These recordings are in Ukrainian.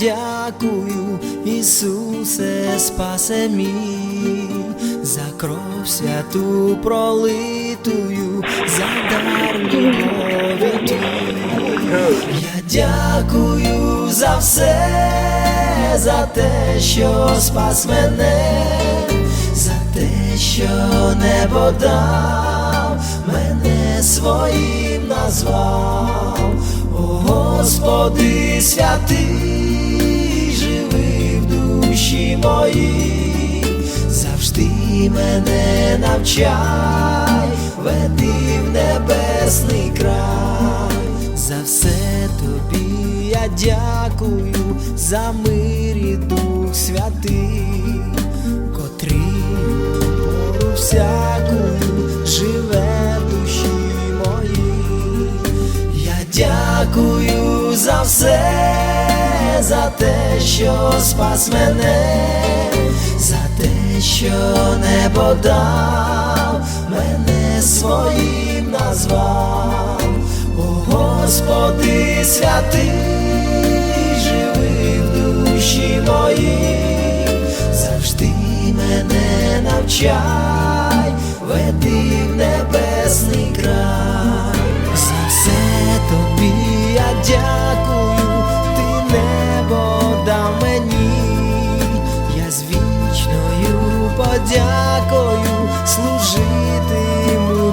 дякую, Ісусе, спасе мій, за кров святу пролитую, за дар любові. Я дякую за все, за те, що спас мене, за те, що небо дав, мене своїм назвав, Господи святий, живи в душі моїй, завжди мене навчай, веди в небесний край, за все тобі я дякую, за мир і дух святий, котрий пору всякую живе дякую за все, за те, що спас мене, за те, що не подав, мене своїм назвав, О Господи святий,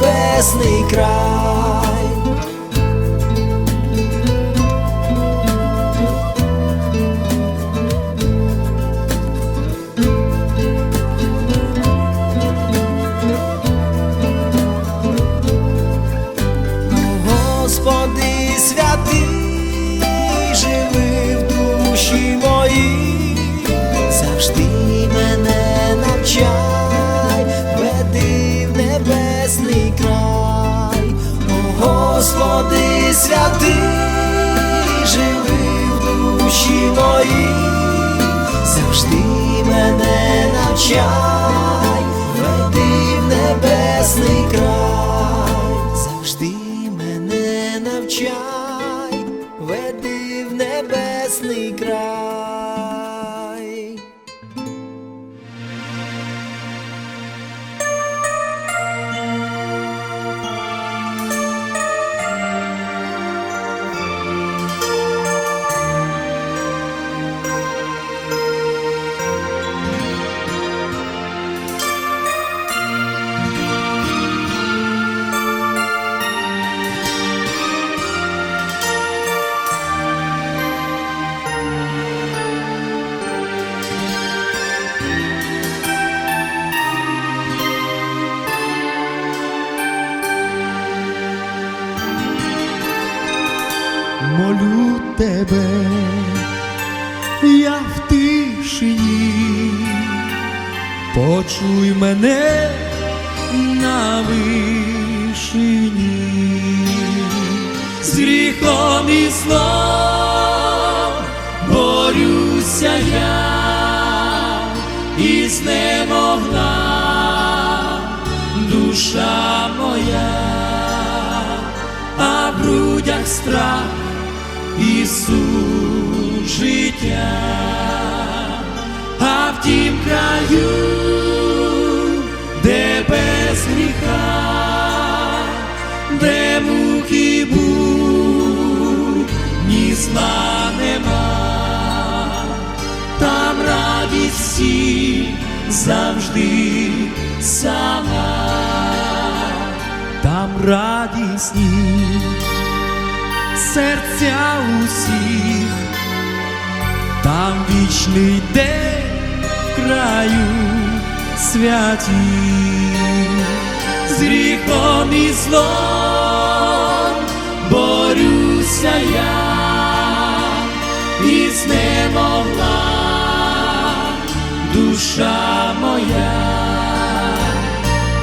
небесний край. Господи святий, живи в душі моїй, завжди мене навчай, веди в небесний край, завжди мене навчай, веди в небесний край. Молю тебе, я в тишині, почуй мене на вишині, з гріхом і злом борюся я, і знемогла душа моя в грудях страх Ісус життя, а в тім краю, де без гріха, де муки будь, ні зла нема, там радість завжди сама. Там радісні серця усіх, там вічний день в краю святі, з гріхом і злом борюся я, і знемогла душа моя,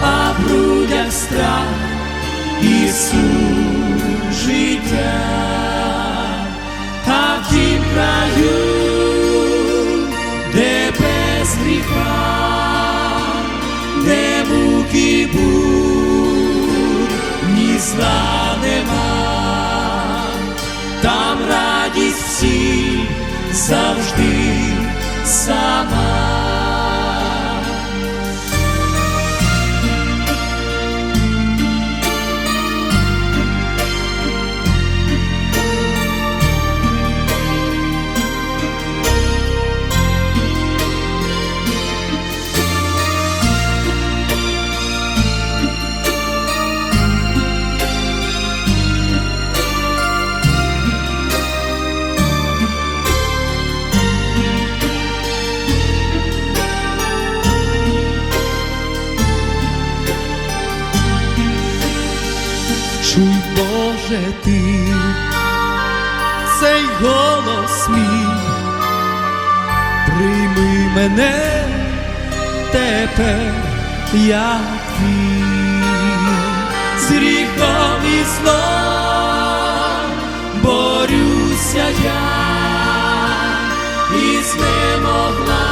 а в страх Ісус життя, а в тім краю, де без гріха, де муки бур, ні зла нема, там радість всі завжди сама. Боже, ти. Цей голос мій, прийми мене тепер, я твій, з гріхом і злом борюся я, і знемогла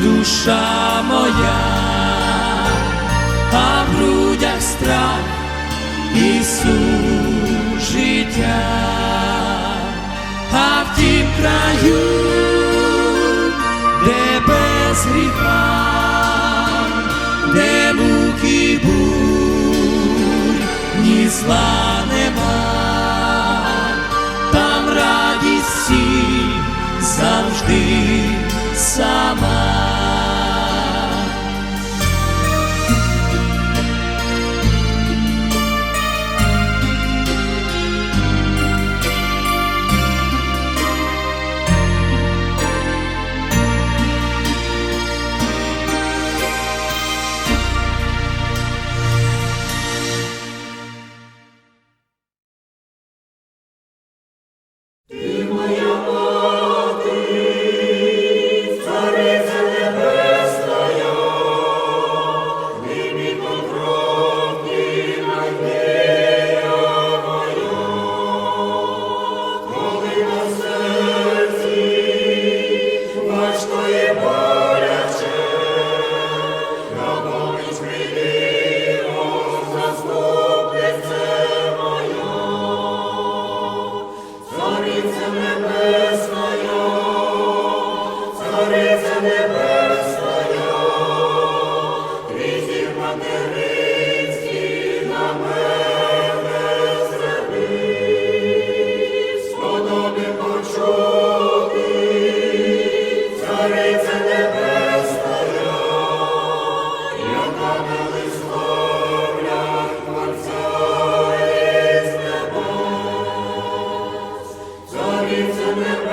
душа моя. А в грудях страх Ісус життя, а в тім краю, де без гріха, де муки бур, ні зла нема, там радість завжди сама. Amen.